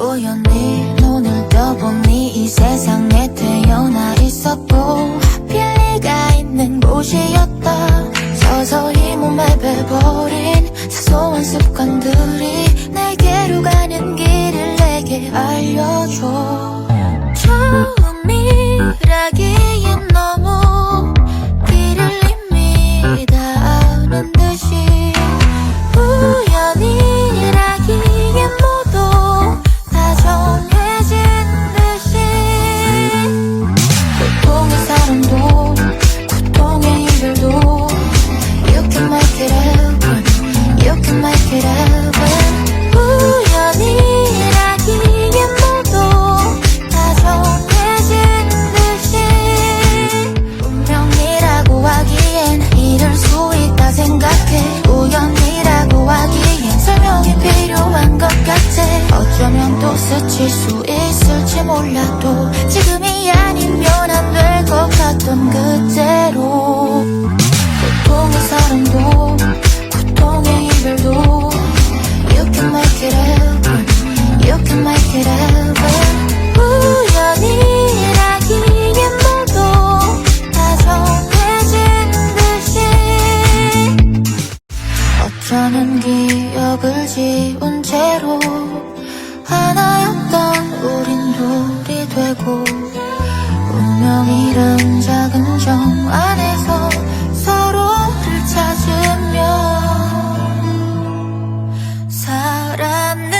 우연히 눈을 떠보니 이 세상에 태어나 있었고 하필 네가 있는 곳이었다. 서서히 몸에 배버린 사소한 습관들이 내게로 가는 길을 내게 알려줘 또 스칠 수 있을지 몰라도 지금이 아니면 안 될 것 같던 그때로 고통의 사랑도 고통의 이별도 You can make it happen You can make it happen 우연이라기엔 모두 다 정해진 듯이 어쩌면 기억을 지운 채로 되고 운명이란 작은 정 안에서 서로를 찾으며 살았는